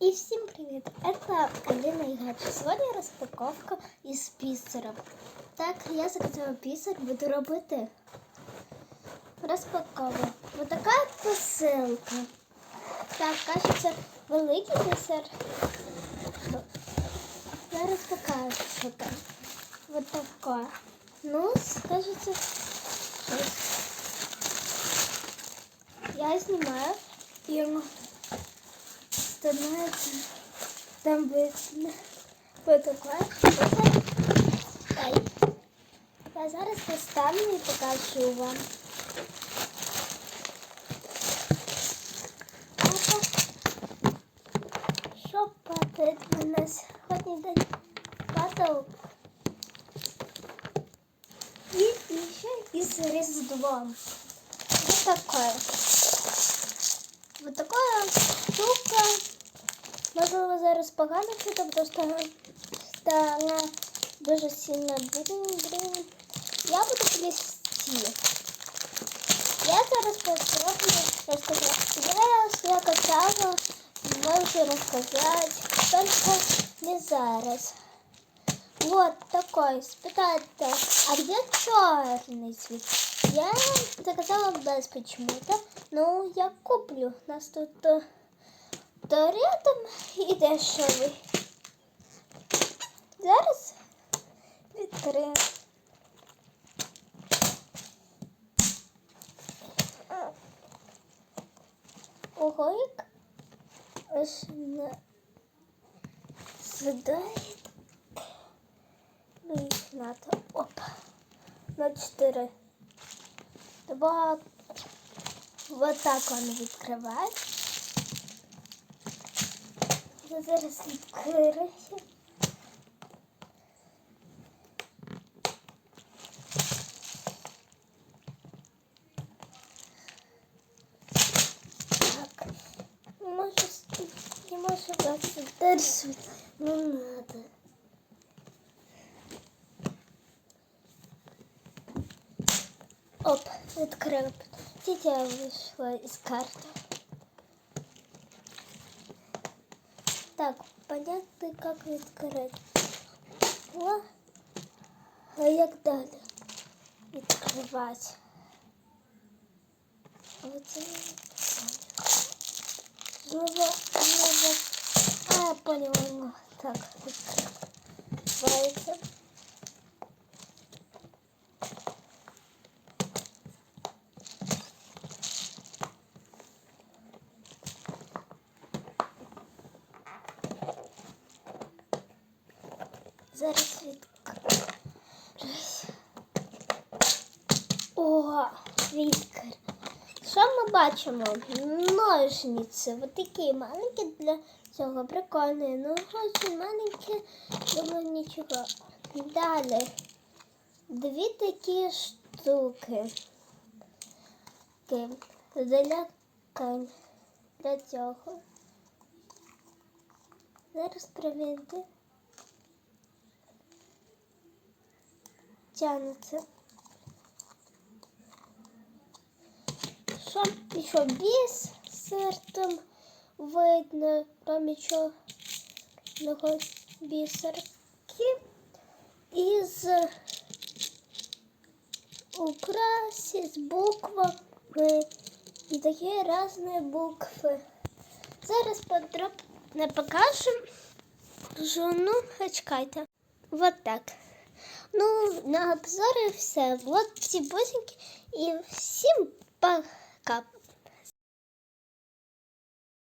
И всем привет! Это Алина Игача. Сегодня распаковка из бисера. Так, я заказала бісер, буду робити розпаковку. Вот така посилка. Так, кажеться, великий. Зараз покажу, що там. Вот таке. Ну, кажется. Я знімаю його. становится там видно потекла. Ай. Я зараз поставлю і покажу вам. Опа. Що падає на нас? Сьогодні день падав. І, і ще із Різдвом. Вот такое. Вот такая штука. Можливо, зараз погано чути, тому що стала дуже сильно блин. Я буду плести. Я зараз попробую розказати. Я, я качала, можу розказати, только не зараз. Вот такой. Спитайте, а где черный цвет? Я заказала без почему-то. Ну, я куплю. Нас тут то, рядом і дешевий. Зараз відкрию. Ого, як аж не задає. Ну, надо. Опа. На 4. Два. Вот так он відкриває. Я зараз відкриюся. Так. Не можу, не можу вас задержувати. Не надо. Оп, відкрила. Тітя вийшла із карти. Так, понятно, как открыть. О, а як далі відкривати? Оце знову, знову. А, я поняла, ну, так, відкривається. Зараз відкриюсь. О, відкр. Що ми бачимо? Ножниці. Ось такі маленькі для цього прикольні. Ну, дуже маленькі, думаю, нічого. Далі. Дві такі штуки. Для, для цього. Зараз проведу. Тянется. Що еще без сертом видно, кроме чорного бісерки із украсі з буквами і такі різні букви. Зараз подробно покажемо. Ну, чекайте. Вот так. Ну, на обзоры все. Вот ці бусинки. и всім пока.